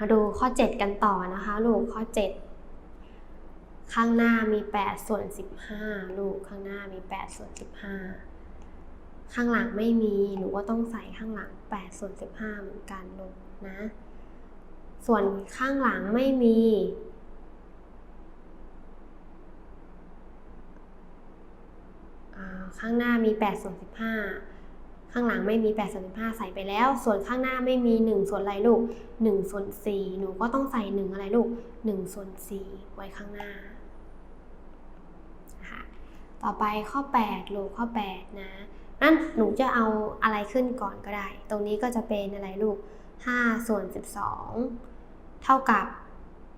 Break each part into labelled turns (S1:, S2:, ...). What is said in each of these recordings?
S1: มาดูข้อ 7 กันต่อนะคะลูกข้อ 7 ข้างหน้ามี 8 ส่วน 15 ลูกข้างหน้ามี 8 ส่วน 15 ข้างหลังไม่มีหนูก็ต้องใส่ข้างหลัง 8 ส่วน 15 เหมือนกันลูกนะ ส่วนข้างหลังไม่มี ข้างหน้ามี 8 ส่วน 15 ข้างหลังไม่มี 8 ส่วน15 ใส่ไปแล้ว ส่วนข้างหน้าไม่มี 1 ส่วนอะไรลูก 1 ส่วน 4 หนูก็ต้องใส่ 1 อะไรลูก 1 ส่วน 4 ไว้ข้างหน้านะคะต่อไปข้อ 8 ลูกข้อ 8 นะนั่นหนูจะเอาอะไรขึ้นก่อนก็ได้ ตรงนี้ก็จะเป็นอะไรลูก 5 ส่วน 12 เท่ากับ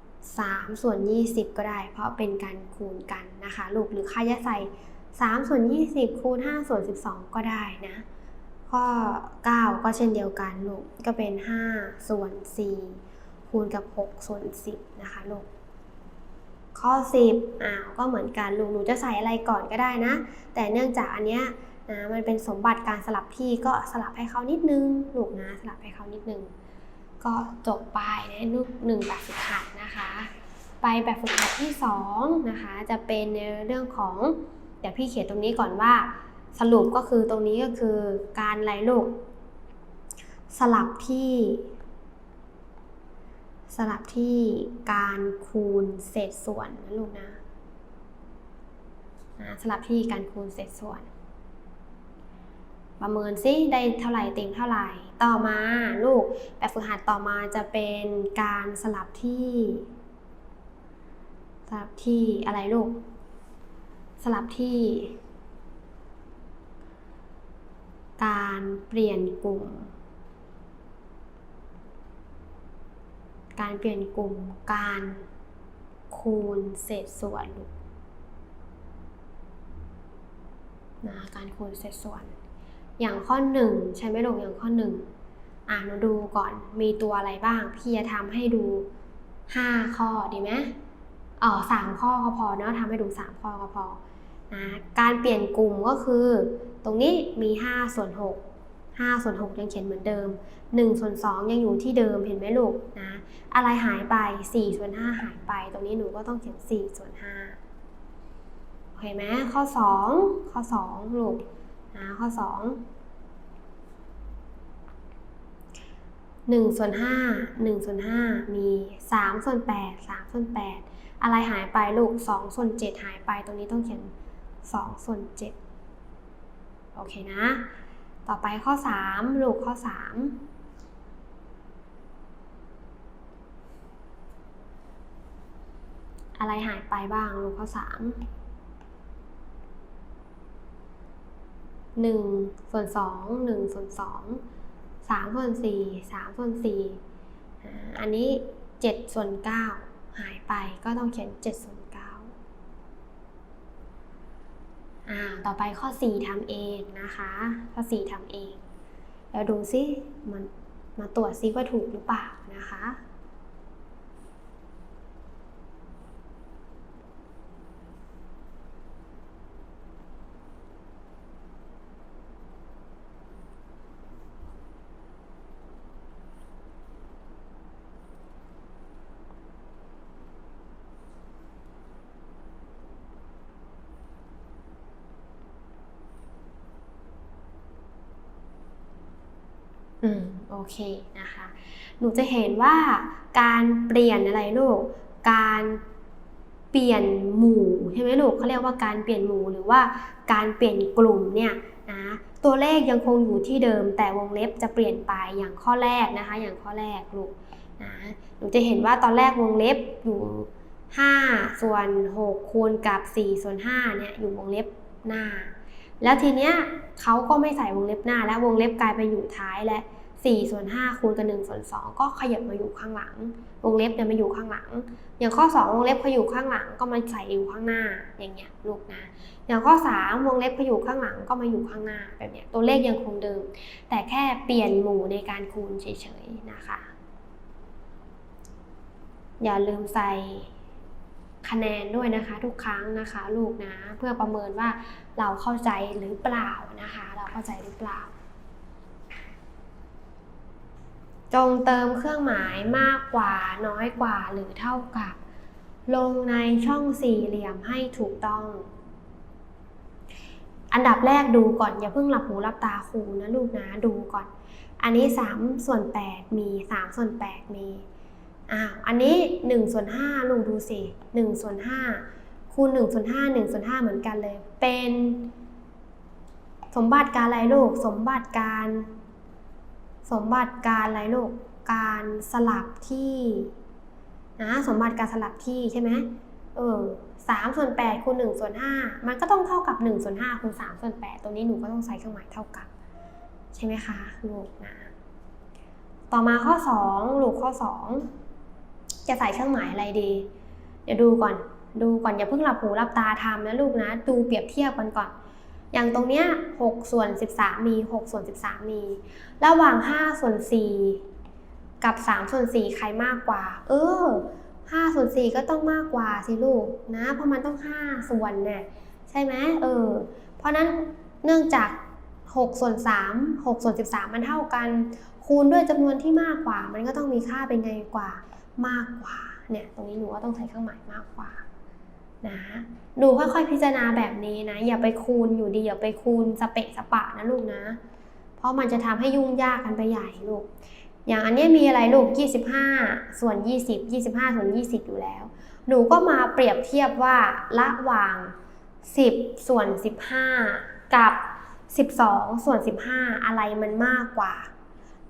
S1: 3 ส่วน 20 ก็ได้ เพราะเป็นการคูณกันนะคะ ลูก หรือใครจะใส่ 3 ส่วน 20 คูณ 5 ส่วน 12 ก็ได้นะ ข้อ 9 ก็เช่นเดียวกันลูกก็เป็น 5 ส่วน 4 คูณกับ 6 ส่วน 10 นะคะลูกข้อ 10อ้าวก็เหมือนกันลูกหนูจะใส่อะไรก่อนก็ได้นะ แต่เนื่องจากอันเนี้ยนะมันเป็นสมบัติการสลับที่ก็สลับให้เขานิดนึงลูกนะสลับให้เขานิดนึง ก็จบไปในลูกหนึ่งแบบฝึกหัดนะคะ ไปแบบฝึกหัดที่สองนะคะจะเป็นในเรื่องของเดี๋ยวพี่เขียนตรงนี้ก่อนว่า สรุปก็คือตรงนี้ก็คือการอะไรลูก สลับที่ สลับที่การคูณเศษส่วนนะลูกนะนะสลับที่การคูณเศษส่วน ประเมินซิได้เท่าไหร่เต็มเท่าไหร่ ต่อมาลูกแบบฝึกหัดต่อมาจะเป็นการสลับที่ สลับที่อะไรลูก สลับที่ การเปลี่ยนกลุ่ม การเปลี่ยนกลุ่ม การคูณเศษส่วนลูกนะการคูณเศษส่วน อย่างข้อหนึ่งใช่ไหมลูกอย่างข้อหนึ่งอ่านมาดูก่อนมีตัวอะไรบ้าง พี่จะทำให้ดูห้าข้อดีไหมอ๋อสามข้อก็พอเนาะทำให้ดูสามข้อก็พอนะการเปลี่ยนกลุ่มก็คือ ตรงนี้มี5ส่วน6 5ส่วน6ยังเขียนเหมือนเดิม1ส่วน2ยังอยู่ที่เดิมเห็นไหมลูกนะอะไรหายไป4ส่วน5หายไป ตรงนี้หนูก็ต้องเขียน4ส่วน5โอเคไหมข้อ 2 ข้อ 2 ลูกนะข้อ 2 1ส่วน5 1ส่วน5มี3ส่วน8 3ส่วน8 อะไรหายไปลูก2ส่วน7หายไป ตรงนี้ต้องเขียน2ส่วน7 โอเคนะ ต่อไปข้อ 3 ลูกข้อ 3อะไรหายไปบ้าง ลูกข้อ3 1ส่วน2 1ส่วน2 3ส่วน4 3ส่วน4อ่าอันนี้7ส่วน9หายไปก็ต้องเขียน7ส่วน9 อ่าต่อไปข้อ 4ทำเองนะคะ ข้อ 4ทำเอง แล้วดูซิมันมาตรวจซิว่าถูกหรือเปล่านะคะ อืมโอ เคนะคะ หนูจะเห็นว่าการเปลี่ยนอะไรลูก การเปลี่ยนหมู่ใช่ไหมลูกเขาเรียกว่าการเปลี่ยนหมู่หรือว่าการเปลี่ยนกลุ่มเนี่ยนะตัวเลขยังคงอยู่ที่เดิม แต่วงเล็บจะเปลี่ยนไปอย่างข้อแรกนะคะ อย่างข้อแรกลูกนะหนูจะเห็นว่าตอนแรกวงเล็บอยู่5ส่วน6คูณกับ4ส่วน5เนี่ยอยู่วงเล็บหน้า แล้วทีเนี้ยเขาก็ไม่ใส่วงเล็บหน้า แล้ววงเล็บกลายไปอยู่ท้ายและ 4ส่วน5คูณกับ1ส่วน2ก็ขยับมาอยู่ข้างหลัง วงเล็บเนี่ยมาอยู่ข้างหลัง อย่างข้อ 2 วงเล็บเขาอยู่ข้างหลังก็มาใส่อยู่ข้างหน้าอย่างเงี้ยลูกนะอย่างข้อ 3 วงเล็บเขาอยู่ข้างหลังก็มาอยู่ข้างหน้าแบบเนี้ยตัวเลขยังคงเดิม แต่แค่เปลี่ยนหมู่ในการคูณเฉยๆนะคะ อย่าลืมใส่คะแนนด้วยนะคะ ทุกครั้งนะคะ ลูกนะ เพื่อประเมินว่าเราเข้าใจหรือเปล่านะคะ เราเข้าใจหรือเปล่า จงเติมเครื่องหมายมากกว่าน้อยกว่าหรือเท่ากับ ลงในช่องสี่เหลี่ยมให้ถูกต้อง อันดับแรกดูก่อนอย่าเพิ่งหลับหูหลับตาครูนะลูกนะดูก่อน อันนี้3ส่วน8มี3ส่วน8มีอ้าวอันนี้1ส่วน5ลูกดูสิ1ส่วน5คูณ1ส่วน5 1ส่วน5เหมือนกันเลย เป็น สมบัติการอะไรลูกสมบัติการ สมบัติการอะไรลูก การสลับที่นะสมบัติการสลับที่ใช่ไหมเออสามส่วนแปดคูณหนึ่งส่วนห้ามันก็ต้องเท่ากับหนึ่งส่วนห้าคูณสามส่วนแปดตัวนี้หนูก็ต้องใส่เครื่องหมายเท่ากับ ใช่ไหมคะลูกนะ ต่อมาข้อสองลูกข้อสองจะใส่เครื่องหมายอะไรดี เดี๋ยวดูก่อน ดูก่อนอย่าเพิ่งหลับหูหลับตาทำนะลูกนะ ดูเปรียบเทียบกันก่อน อย่างตรงเนี้ย6ส่วน13 มี6ส่วน13 มี ระหว่าง5ส่วน4กับ3ส่วน4ใครมากกว่า เออ5ส่วน4ก็ต้องมากกว่าสิลูกนะเพราะมันต้อง 5 ส่วนเนี่ยใช่ไหมเออ เพราะนั้นเนื่องจาก6ส่วน3 6ส่วน13 มันเท่ากัน คูณด้วยจำนวนที่มากกว่า มันก็ต้องมีค่าเป็นไงกว่า มากกว่า เนี่ย ตรงนี้หนูก็ต้องใช้เครื่องหมายมากกว่า นะดูค่อยๆพิจารณาแบบนี้นะ อย่าไปคูณอยู่ดีอย่าไปคูณสเปะสปะนะลูกนะ เพราะมันจะทำให้ยุ่งยากกันไปใหญ่ลูก อย่างอันนี้มีอะไรลูก 25 ส่วน 20 25 ส่วน 20 อยู่แล้ว หนูก็มาเปรียบเทียบว่าระหว่าง 10 ส่วน 15 กับ 12 ส่วน 15 อะไรมันมากกว่า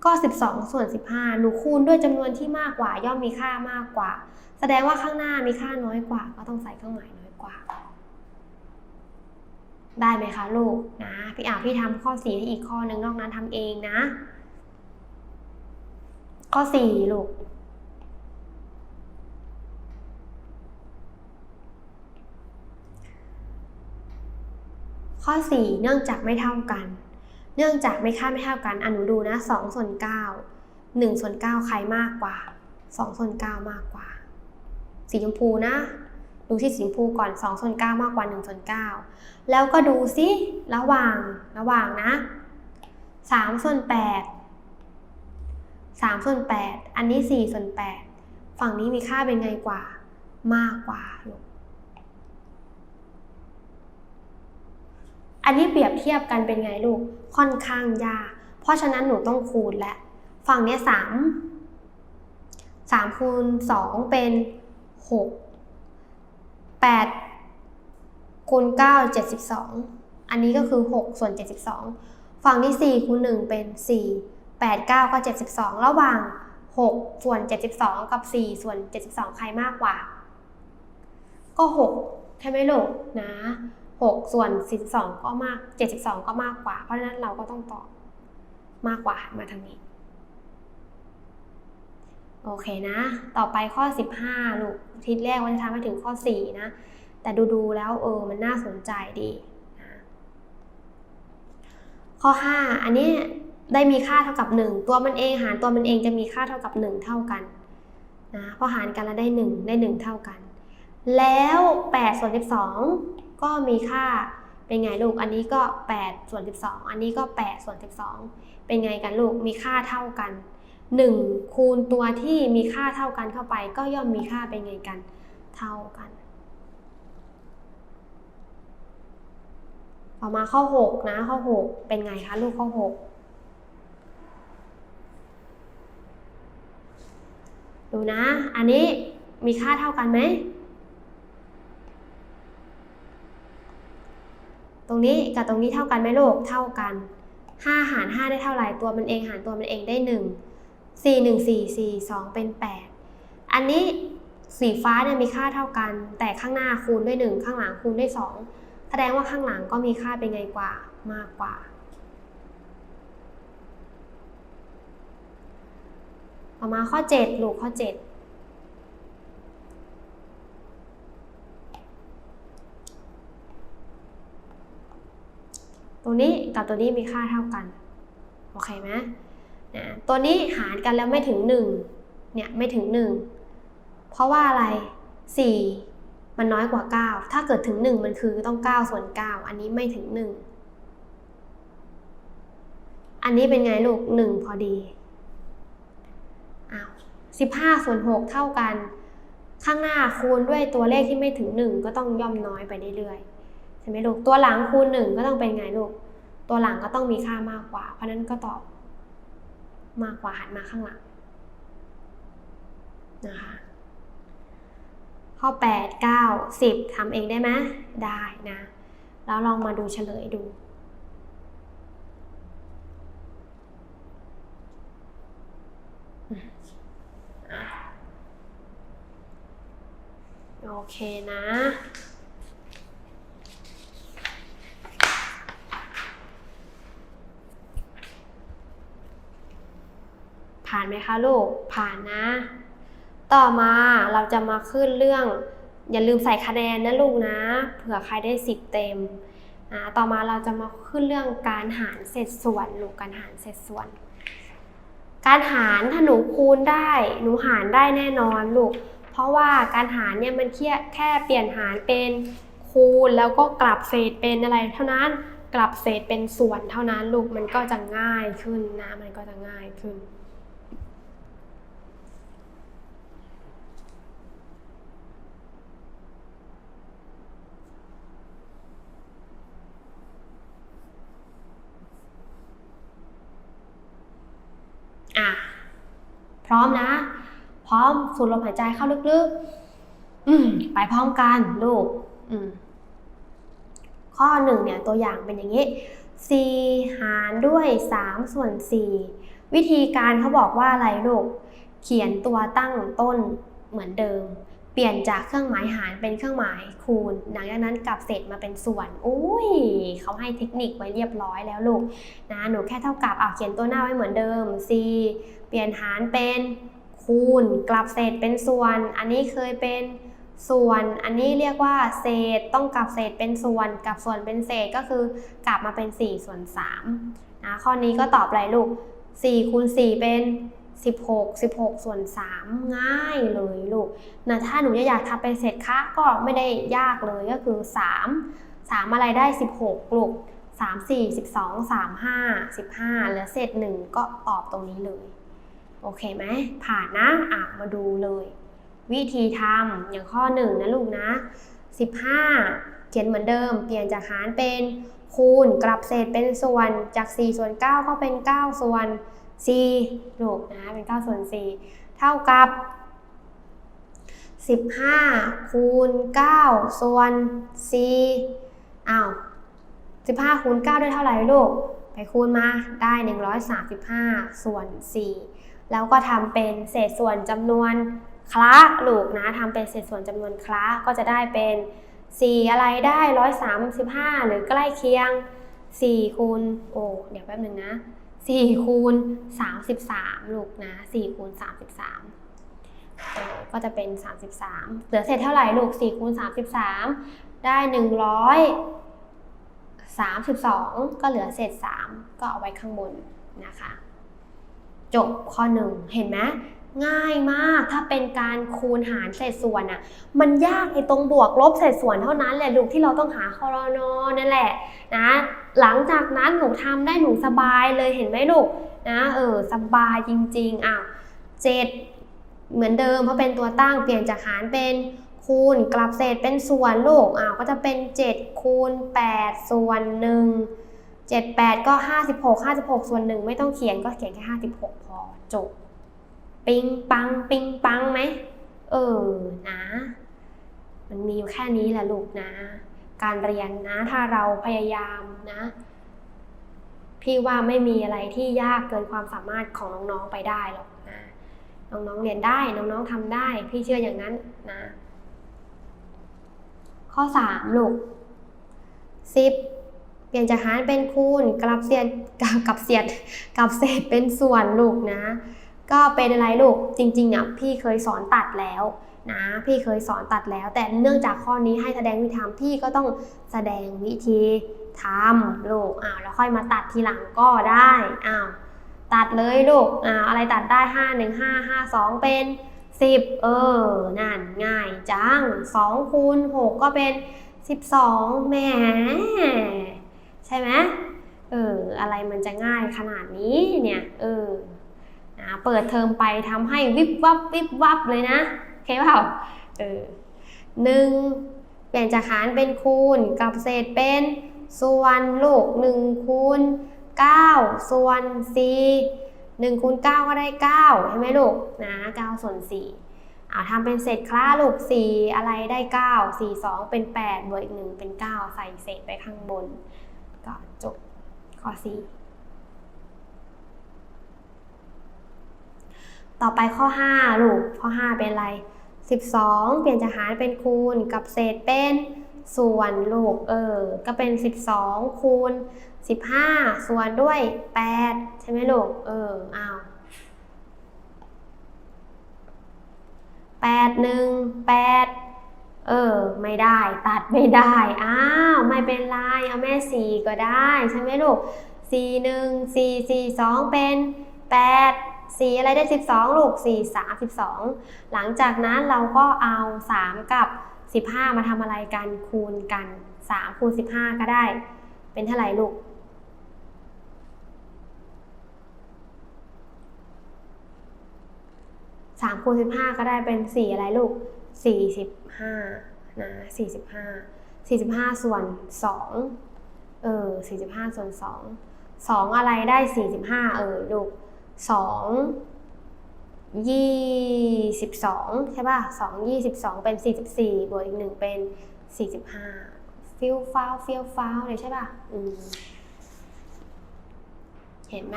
S1: ก็ 12 ส่วน 15 หนูคูณด้วยจำนวนที่มากกว่า ย่อมมีค่ามากกว่า แสดงว่าข้างหน้ามีค่าน้อยกว่า ก็ต้องใส่เครื่องหมายน้อยกว่า ได้ไหมคะลูกนะพี่อ่าพี่ทำข้อ4ให้อีกข้อหนึ่งนอกนั้นทำเองนะ ข้อ4ลูกข้อ 4 เนื่องจากไม่เท่ากัน เนื่องจากไม่ค่าไม่เท่ากันอนุดูนะ2ส่วน9 1ส่วน9ใครมากกว่า2ส่วน9มากกว่า สีชมพูนะ ดูที่สีชมพูก่อน2ส่วน9มากกว่า1ส่วน9แล้วก็ดูซิระหว่างระหว่างนะ3ส่วน8 3ส่วน8อันนี้4ส่วน8ฝั่งนี้มีค่าเป็นไงกว่า มากกว่าลูกอันนี้เปรียบเทียบกันเป็นไงลูกค่อนข้างยากเพราะฉะนั้นหนูต้องคูณและ ฝั่งนี้3 3คูณ2เป็น หกแปดคูณเก้าเจ็ดสิบสองอันนี้ก็คือหกส่วนเจ็ดสิบสองฝั่งที่สี่คูณหนึ่งเป็นสี่แปดเก้าก็เจ็ดสิบสองระหว่างหกส่วนเจ็ดสิบสองกับสี่ส่วนเจ็ดสิบสองใครมากกว่า ก็หกใช่ไหมลูกนะหกส่วนสสิบสองก็มากเจ็ดสิบสองก็มากกว่า เพราะฉะนั้นเราก็ต้องตอบมากกว่ามาทางนี้ โอเคนะ ต่อไปข้อ 15 ลูกทิศแรกว่าจะทำให้ถึงข้อ 4 นะ แต่ดูๆแล้วเออมันน่าสนใจดีนะข้อ 5 อันนี้ได้มีค่าเท่ากับ 1 ตัวมันเองหารตัวมันเองจะมีค่าเท่ากับ 1 เท่ากันนะพอหารกันแล้วได้ 1 ได้ 1 เท่ากัน แล้ว8ส่วน12 ก็มีค่าเป็นไงลูก อันนี้ก็8ส่วน12 อันนี้ก็8ส่วน12 เป็นไงกันลูก มีค่าเท่ากัน 1 คูณตัวที่มีค่าเท่ากันเข้าไป ก็ย่อมมีค่าเป็นไงกัน เท่ากัน ต่อมาข้อ 6 นะ ข้อ 6 เป็นไงคะลูกข้อ 6 ดูนะ อันนี้มีค่าเท่ากันไหม ตรงนี้กับตรงนี้เท่ากันไหมลูก เท่ากัน 5 หาร 5 ได้เท่าไหร่ ตัวมันเองหารตัวมันเองได้ 1 4 1 4 4 2 เป็น 8 อันนี้สีฟ้าเนี่ยมีค่าเท่ากัน แต่ข้างหน้าคูณด้วย 1 ข้างหลังคูณด้วย 2 แสดงว่าข้างหลังก็มีค่าเป็นไงกว่ามากกว่า ต่อมาข้อ 7 ลูกข้อ 7ตัวนี้กับตัวนี้มีค่าเท่ากัน โอเคไหม นะตัวนี้หารกันแล้วไม่ถึง1เนี่ยไม่ถึง 1 เพราะว่าอะไร 4 มันน้อยกว่า 9 ถ้าเกิดถึง 1 มันคือต้อง 9 ส่วน 9 อันนี้ไม่ถึง 1 อันนี้เป็นไงลูก 1 พอดี15 ส่วน 6 เท่ากัน ข้างหน้าคูณด้วยตัวเลขที่ไม่ถึง 1 ก็ต้องย่อมน้อยไปเรื่อยๆใช่ไหมลูกตัวหลังคูณ 1 ก็ต้องเป็นไงลูก ตัวหลังก็ต้องมีค่ามากกว่า เพราะนั้นก็ตอบ มากกว่าหันมาข้างหลังนะคะข้อ 8 9 10ทำเองได้ไหมได้นะ แล้วลองมาดูเฉลยดู โอเคนะ ผ่านไหมคะลูก ผ่านนะ ต่อมาเราจะมาขึ้นเรื่อง อย่าลืมใส่คะแนนนะลูกนะ เผื่อใครได้สิบเต็ม ต่อมาเราจะมาขึ้นเรื่องการหารเศษส่วนลูกการหารเศษส่วน การหารถ้าหนูคูณได้ หนูหารได้แน่นอนลูก เพราะว่าการหารเนี่ยมันแค่แค่เปลี่ยนหารเป็นคูณแล้วก็กลับเศษเป็นอะไรเท่านั้นกลับเศษเป็นส่วนเท่านั้นลูกมันก็จะง่ายขึ้นนะ มันก็จะง่ายขึ้น อะ พ ร้อมนะ พร้อมสูดลมหายใจเข้าลึกๆ อืมไปพร้อมกันลูก อืมข้อหนึ่งเนี่ยตัวอย่างเป็นอย่างนี้ 4 หารด้วย 3 ส่วน 4 วิธีการเขาบอกว่าอะไรลูก เขียนตัวตั้งต้นเหมือนเดิม เปลี่ยนจากเครื่องหมายหารเป็นเครื่องหมายคูณ หลังจากนั้นกลับเศษมาเป็นส่วน อุ้ยเขาให้เทคนิคไว้เรียบร้อยแล้วลูกนะ หนูแค่เท่ากับเอาเขียนตัวหน้าไว้เหมือนเดิม c เปลี่ยนหารเป็นคูณ กลับเศษเป็นส่วน อันนี้เคยเป็นส่วน อันนี้เรียกว่าเศษ ต้องกลับเศษเป็นส่วน กลับส่วนเป็นเศษก็คือกลับมาเป็น4ส่วน3นะ ข้อนี้ก็ตอบอะไรลูก4คูณ4เป็น 16 16 ส่วน 3 ง่ายเลยลูกนะถ้าหนูอยากทำเป็นเศษคะก็ไม่ได้ยากเลยก็คือ 3 3 อะไรได้ 16 ลูก 3 4 12 3 5 15เหลือเศษ 1 ก็ตอบตรงนี้เลย โอเคไหมผ่านนะอะมาดูเลย วิธีทำอย่างข้อ 1 นะลูกนะ 15 เขียนเหมือนเดิม เปลี่ยนจากหารเป็นคูณกลับเศษเป็นส่วนจาก 4 ส่วน 9 ก็เป็น 9 ส่วน 4ลูกนะเป็น9ส่วน4เท่ากับ 15 คูณ 9 ส่วน 4 อ้าว 15 คูณ 9 ได้เท่าไหร่ลูก ไปคูณมาได้ 135 ส่วน 4 แล้วก็ทำเป็นเศษส่วนจำนวนคละลูกนะทำเป็นเศษส่วนจำนวนคละก็จะได้เป็น 4 อะไรได้ 135 หรือใกล้เคียง 4 คูณ โอ้ เดี๋ยวแป๊บหนึ่งนะ 4คูณ33 ลูกนะ4คูณ33เออก็จะเป็น 33 เหลือเศษเท่าไหร่ลูก4คูณ33 ได้100 32 ก็เหลือเศษ 3 ก็เอาไว้ข้างบนนะคะ จบข้อ 1 เห็นไหม ง่ายมากถ้าเป็นการคูณหารเศษส่วนอะ่ะมันยากไอ้ตรงบวกลบเศษส่วนเท่านั้นแหละลูกที่เราต้องหาคอรนอนั่นแหละนะหลังจากนั้นหนูทำได้หนูสบายเลยเห็นไหมลูกนะเออสบายจริงๆอ้าวเจ็ดเหมือนเดิมเพราะเป็นตัวตั้งเปลี่ยนจากหารเป็นคูณกลับเศษเป็นส่วนลูกอ้าวก็จะเป็น 7 คูณ 8 ส่วน 1 7 8 ก็ 56 56 ส่วน 1 ไม่ต้องเขียนก็เขียนแค่ 56 พอจบ ปิงปัง ปิงปังไหม เออ นะ มันมีอยู่แค่นี้แหละลูกนะ การเรียนนะ ถ้าเราพยายามนะ พี่ว่าไม่มีอะไรที่ยากเกินความสามารถของน้องๆไปได้หรอกนะ น้องๆเรียนได้ น้องๆทำได้ พี่เชื่ออย่างนั้นนะ ข้อ3ลูก10เปลี่ยนจากหารเป็นคูณกลับเศษกับเศษกับเศษเป็นส่วนลูกนะ ก็เป็นอะไรลูกจริงๆอะพี่เคยสอนตัดแล้วนะพี่เคยสอนตัดแล้ว แต่เนื่องจากข้อนี้ให้แสดงวิธีทำพี่ก็ต้องแสดงวิธีทำลูกอ้าวแล้วค่อยมาตัดทีหลังก็ได้อ้าวตัดเลยลูกอ้าวอะไรตัดได้ 5 1 5 5 2 เป็น 10 เออนั่นง่ายจัง2คูณ6ก็เป็น 12แหมใช่ไหมเอออะไรมันจะง่ายขนาดนี้เนี่ยเออ เปิดเทอมไปทำให้วิบวับวิบวับเลยนะโอเคเปล่าเออหนึ่งเปลี่ยนจากหารเป็นคูณกับเศษเป็นส่วนลูกหนึ่งคูณเก้าส่วนสี่หนึ่งคูณเก้าก็ได้เก้าใช่ไหมลูกนะเก้าส่วนสี่อ่าทำเป็นเศษคล้าลูกสี่อะไรได้เก้าสี่สองเป็นแปดบวกอีกหนึ่งเป็นเก้าใส่เศษไปข้างบนก็จบข้อสี่ ต่อไปข้อ 5 ลูก ข้อ 5 เป็นอะไร 12 เปลี่ยนจากหารเป็นคูณกับเศษเป็นส่วนลูกเออ ก็เป็น 12 คูณ 15 ส่วนด้วย 8 ใช่ไหมลูก เอออ้าว8 1 8เออ ไม่ได้ ตัดไม่ได้ อ้าว ไม่เป็นไร เอาแม่4ก็ได้ ใช่ไหมลูก4 1 4 4 2เป็น8 4 อะไรได้ 12 ลูก 4 3 12หลังจากนั้นเราก็เอา 3 กับ 15 มาทำอะไรกันคูณกัน 3 คูณ 15 ก็ได้ เป็นเท่าไหร่ลูกสามคูณสิบห้าก็ได้เป็นสี่อะไรลูกสี่สิบห้านะสี่สิบห้าสี่สิบห้าส่วนสองเออสี่สิบห้าส่วนสองสองอะไรได้สี่สิบห้าเออลูก สองยี่สิบสองใช่ป่ะสองยี่สิบสองเป็นสี่สิบสี่บวกอีกหนึ่งเป็นสี่สิบห้าฟิลฟ้าวฟิลฟ้าวเลยใช่ป่ะอืมเห็นไหม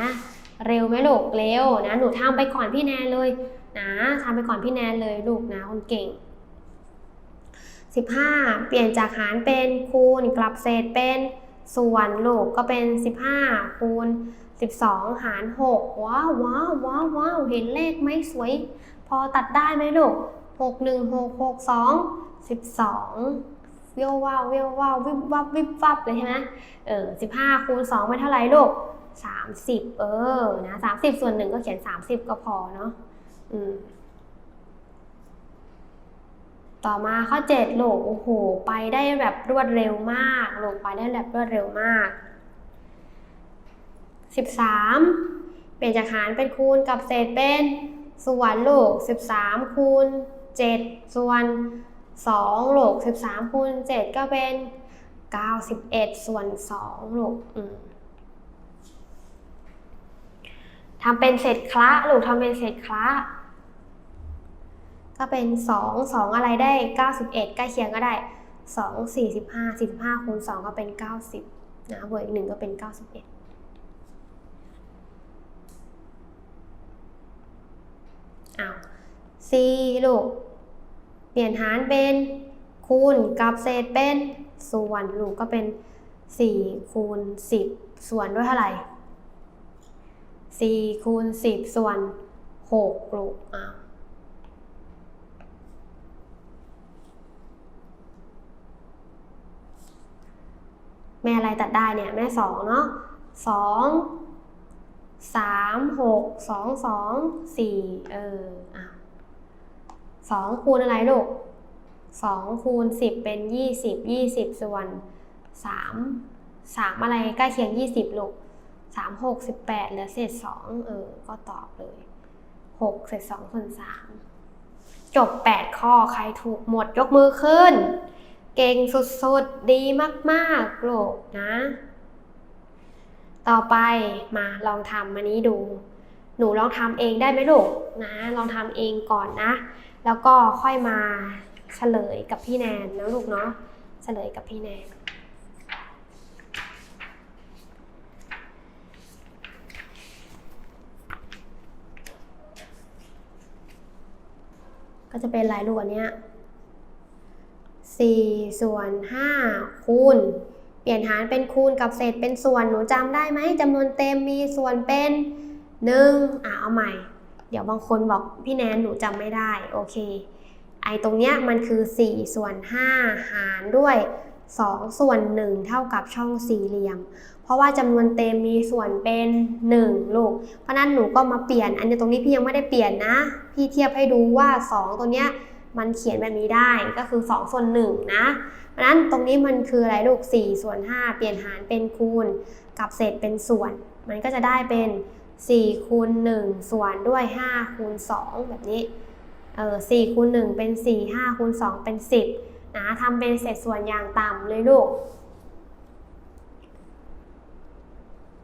S1: เร็วไหมลูก เร็วนะ หนูทำไปก่อนพี่แนนเลยนะทำไปก่อนพี่แนนเลยลูกนะคนเก่ง15 เปลี่ยนจากหารเป็นคูณกลับเศษเป็นส่วนลูกก็เป็น 15คูณ 12 หาร 6 ว้าวว้าวว้าวว้าวเห็นเลขไหมสวย พอตัดได้ไหมลูก 6 1 6 6 2 12เวียวว้าวเวียวว้าววิบวับวิบวับเลยใช่ไหมเออ15 คูณ2เป็นเท่าไหร่ลูก 30 เออนะ30 ส่วน1ก็เขียน 30 ก็พอเนาะอืมต่อมาข้อ7ลูกโอ้โห ไปได้แบบรวดเร็วมาก ลูกไปได้แบบรวดเร็วมาก 13 เปลี่ยนจากหารเป็นคูณกับเศษเป็นส่วนลูก 13 คูณ 7 ส่วน 2 ลูก 13 คูณ 7 ก็เป็น 91 ส่วน 2 ลูกทำเป็นเศษคละลูกทำเป็นเศษคละก็เป็น 2 2 อะไรได้ 91 ใกล้เคียงก็ได้ 2 45 45คูณ2ก็เป็น 90 นะบวกอีก1ก็เป็น 91 อ้าว c ลูก เปลี่ยนหารเป็นคูณกับเศษเป็นส่วนลูกก็เป็น4คูณ10ส่วนด้วยเท่าไหร่4คูณ10ส่วน6ลูกอะแม่อะไรตัดได้เนี่ยแม่2เนาะ 2 3 6 2 2 4เอออะ2คูณอะไรลูก2คูณ10เป็น20 20ส่วน3 3อะไรใกล้เคียง20ลูกสามหกสิบแปดเหลือเศษสองเออ ก็ตอบเลยหกเศษสองส่วนสามจบแปดข้อใครถูกหมดยกมือขึ้น เก่งสุดๆ ดีมากๆลูกนะ ต่อไปมาลองทำอันนี้ดู หนูลองทำเองได้ไหมลูกนะ ลองทำเองก่อนนะ แล้วก็ค่อยมาเฉลยกับพี่แนนนะลูกเนาะเฉลยกับพี่แนนก็จะเป็นลายลูกอันเนี้ย4ส่วน5คูณ เปลี่ยนหารเป็นคูณกับเศษเป็นส่วนหนูจำได้ไหมจำนวนเต็มมีส่วนเป็น1อะเอาใหม่ เดี๋ยวบางคนบอกพี่แนนหนูจำไม่ได้โอเค ไอตรงเนี้ยมันคือ 4 ส่วน 5 หารด้วย 2 ส่วน 1 เท่ากับช่องสี่เหลี่ยม เพราะว่าจำนวนเต็มมีส่วนเป็น 1 ลูก เพราะนั้นหนูก็มาเปลี่ยน อันนี้ตรงนี้พี่ยังไม่ได้เปลี่ยนนะ พี่เทียบให้ดูว่า 2 ตัวเนี้ยมันเขียนแบบนี้ได้ก็คือ 2 ส่วน1นะ เพราะนั้นตรงนี้มันคืออะไรลูก4ส่วน5เปลี่ยนหารเป็นคูณกับเศษเป็นส่วน มันก็จะได้เป็น4คูณ1ส่วนด้วย5คูณ2แบบนี้เออ4คูณ1เป็น 4 5คูณ2เป็น 10นะทำเป็นเศษส่วนอย่างต่ำเลยลูก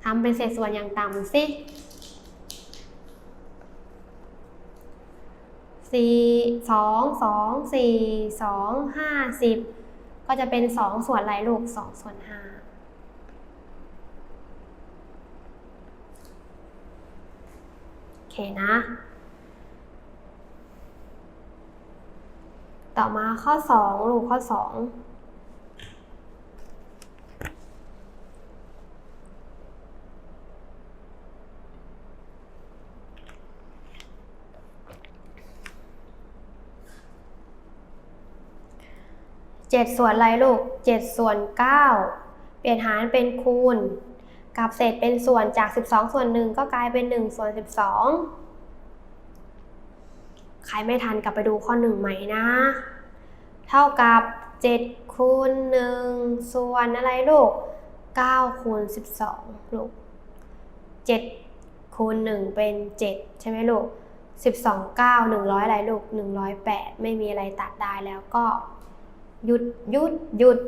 S1: ทำเป็นเศษส่วนอย่างต่ำสิสี่สองสองสี่สองห้าสิบ ก็จะเป็นสองส่วนไรลูกสองส่วนห้าโอเคนะ ต่อมาข้อสองลูกข้อสอง เจ็ดส่วนอะไรลูกเจ็ดส่วนเก้าเปลี่ยนหารเป็นคูณ กับเศษเป็นส่วนจาก 12 ส่วนหนึ่งก็กลายเป็น 1 ส่วน 12 ใครไม่ทันกลับไปดูข้อ 1 ใหม่นะ เท่ากับ 7 คูณ 1 ส่วนอะไรลูก 9 คูณ 12 ลูก 7 คูณ 1 เป็น 7 ใช่ไหมลูก 12 9 100 อะไรลูก 108 ไม่มีอะไรตัดได้แล้วก็ หยุดหยุดหยุด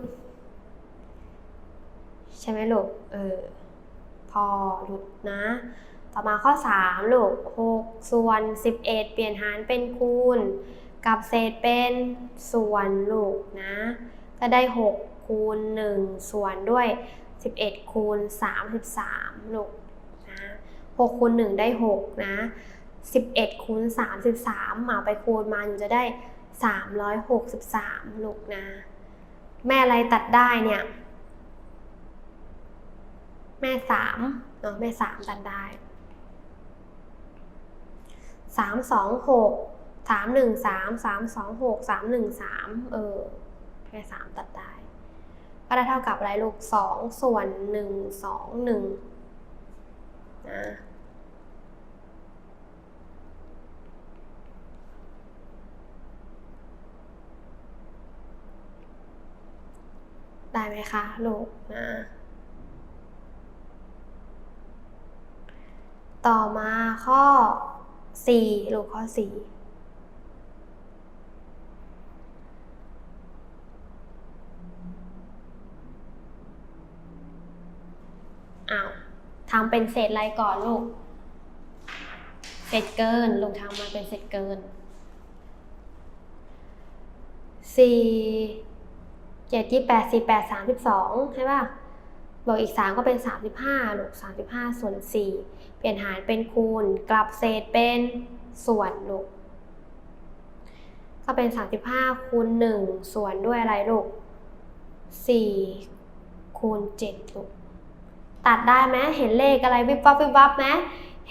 S1: ใช่ไหมลูก เออ พอหยุดนะ ต่อมาข้อ 3 ลูก 6 ส่วน 11 เปลี่ยนหารเป็นคูณ กับเศษเป็นส่วนลูกนะ ก็ได้ 6 คูณ 1 ส่วนด้วย 11 คูณ 33 ลูกนะ6คูณ 1 ได้ 6 นะ 11 คูณ 33มาไปคูณมาอยู่จะได้ 363 ลูกนะ แม่อะไรตัดได้เนี่ย แม่สามเนาะแม่สามตัดได้สามสองหกสามหนึ่งสามสามสองหกสามหนึ่งสามเออ แม่สามตัดได้ ก็ได้เท่ากับอะไรลูกสองส่วนหนึ่งสองหนึ่งนะ ได้ไหมคะลูกนะต่อมาข้อ 4 ลูกข้อ 4 อ้าวทำเป็นเศษอะไรก่อนลูก เศษเกิน ลูกทำมาเป็นเศษเกินสี่ เจ็ดยี่แปดสี่แปดสามสิบสองใช่ป่ะบอกอีก3ก็เป็น35ลูก35ส่วน4เปลี่ยนหารเป็นคูณ กลับเศษเป็นส่วนลูก ก็เป็น35คูณ1ส่วนด้วยอะไรลูก4คูณ7ลูก ตัดได้ไหมเห็นเลขอะไรวิบวับวิบวับไหม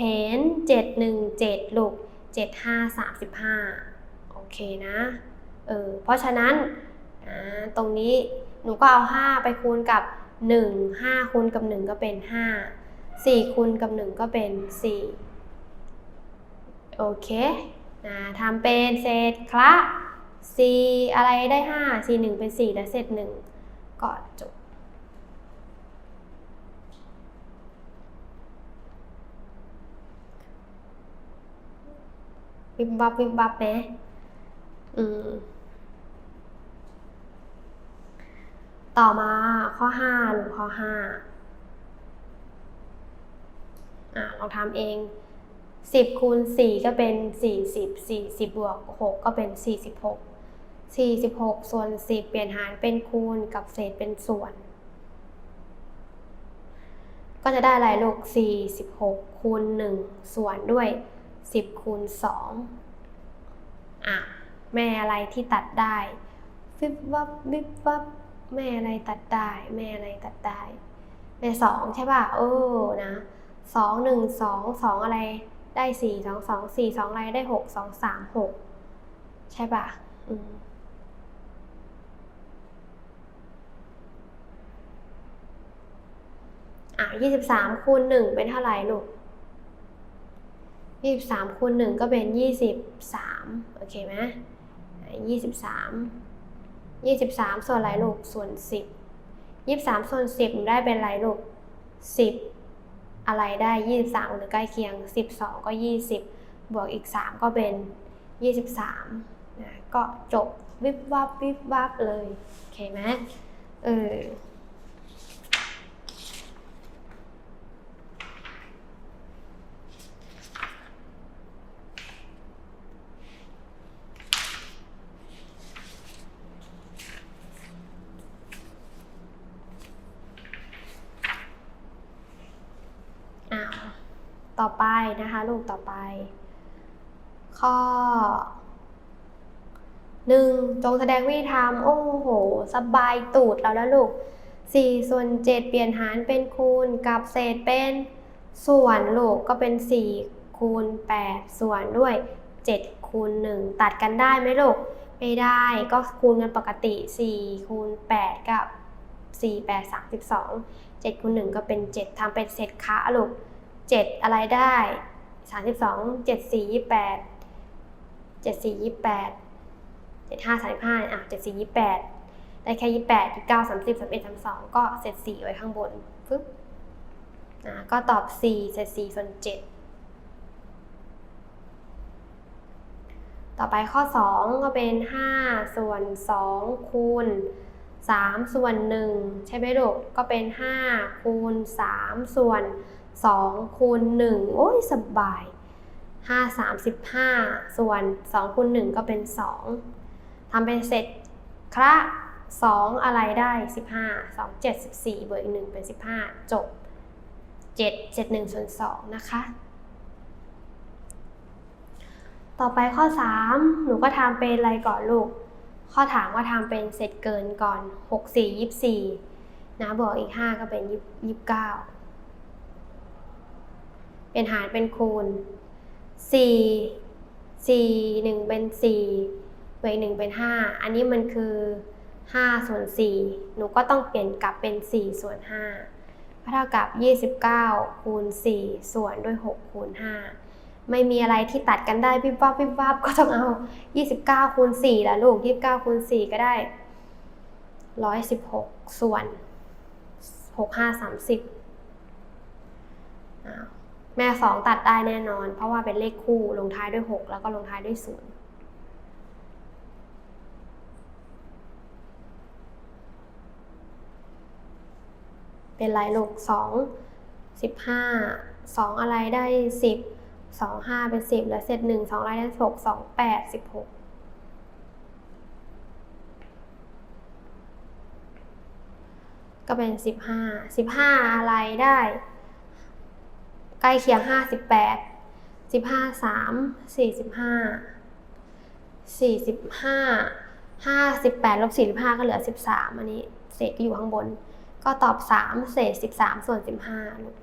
S1: เห็น7 1 7ลูก7 5 35โอเคนะ เออ เพราะฉะนั้น ตรงนี้หนูก็เอา 5 ไปคูณกับ 1 5คูณกับ 1 ก็เป็น 5 4คูณกับ 1 ก็เป็น 4 โอเคนะทำเป็นเศษคละ 4 อะไรได้ 5 4 1 เป็น 4 และเศษ 1 ก็จบวิบวับวิบวับไหมอืม ต่อมาข้อ5หรือข้อ5อะลองทำเอง 10คูณ4ก็เป็น 40 40บวก6ก็เป็น 46 46 ส่วน 10 เปลี่ยนหารเป็นคูณกับเศษเป็นส่วน ก็จะได้อะไรลูก 46 คูณ 1 ส่วนด้วย 10 คูณ 2 อะ แม่อะไรที่ตัดได้ วิบวับวิบวับ แม่อะไรตัดได้ แม่อะไรตัดได้ แม่สองใช่ป่ะเออนะสองหนึ่งสองสองอะไรได้สี่สองสองสี่สองอะไรได้หกสองสามหกใช่ป่ะอืมอะยี่สิบสามคูณหนึ่งเป็นเท่าไหร่ลูกยี่สิบสามคูณหนึ่งก็เป็นยี่สิบสามโอเคไหมยี่สิบสาม ยี่สิบสามส่วนไรลูกส่วนสิบยี่สิบสามส่วนสิบได้เป็นไรลูกสิบอะไรได้ 23 หรือใกล้เคียง 12 ก็ 20 บวกอีก 3 ก็เป็น 23นะก็จบวิบวับวิบวับเลย โอเคไหมเออ อ้าว ต่อไป นะคะ ลูกต่อไป ข้อหนึ่งจงแสดงวิธีทำโอ้โห สบายตูดเราแล้วลูก 4 ส่วน 7 เปลี่ยนหารเป็นคูณกับเศษเป็นส่วนลูกก็เป็น 4 คูณ 8 ส่วนด้วย 7 คูณ 1 ตัดกันได้ไหมลูก ไม่ได้ก็คูณกันปกติ 4 คูณ 8 กับ 4 8 32 7คูณ1ก็เป็น 7ทำเป็นเศษคะลูก 7 อะไรได้ 32 7 4 28 7 4 28 7 5 35อะ7 4 28 ได้แค่ 28 29 30 31 32 ก็เศษ4ไว้ข้างบนปึ๊บอะก็ตอบ 4 เศษ 4 ส่วน 7 ต่อไปข้อ 2 ก็เป็น 5 ส่วน 2 คูณ 3 ส่วน 1 ใช่ไหมลูก ก็เป็น 5 คูณ 3 ส่วน1 2คูณ1โอ้ยสบาย 5 35 ส่วน2คูณ1ก็เป็น 2ทำเป็นเสร็จคระ2 อะไรได้ 15 2 7 14บวกอีก1เป็น 15 จบ 7 7 1ส่วน2นะคะ ต่อไปข้อ 3 หนูก็ทำเป็นอะไรก่อนลูก ข้อถามว่าทำเป็นเศษเกินก่อน 6 4 24นะบวกอีก 5 ก็เป็น 29 เป็นหารเป็นคูณ 4 4 1 เป็น4บวกอีก1เป็น 5 อันนี้มันคือ5ส่วน4หนูก็ต้องเปลี่ยนกลับเป็น 4 ส่วน5ก็เท่ากับ 29 คูณ 4 ส่วนด้วย 6 คูณ 5 ไม่มีอะไรที่ตัดกันได้วิบวับวิบวับก็ต้องเอา 29 คูณ4ละลูก 29 คูณ 4 ก็ได้ 116 ส่วน 6 5 30อ้าว แม่2ตัดได้แน่นอน เพราะว่าเป็นเลขคู่ลงท้ายด้วย 6 แล้วก็ลงท้ายด้วย0เป็นไรลูกสองสิบห้าสองอะไรได้สิบสองห้าเป็นสิบแล้วเศษหนึ่งสองอะไรได้หกสองแปดสิบหกก็เป็นสิบห้าสิบห้าอะไรได้ ใกล้เคียงห้าสิบแปดสิบห้าสามสี่สิบห้าสี่สิบห้าห้าสิบแปดลบสี่สิบห้าก็เหลือสิบสามอันนี้เศษก็อยู่ข้างบน ก็ตอบสามเศษสิบสามส่วน15ลูก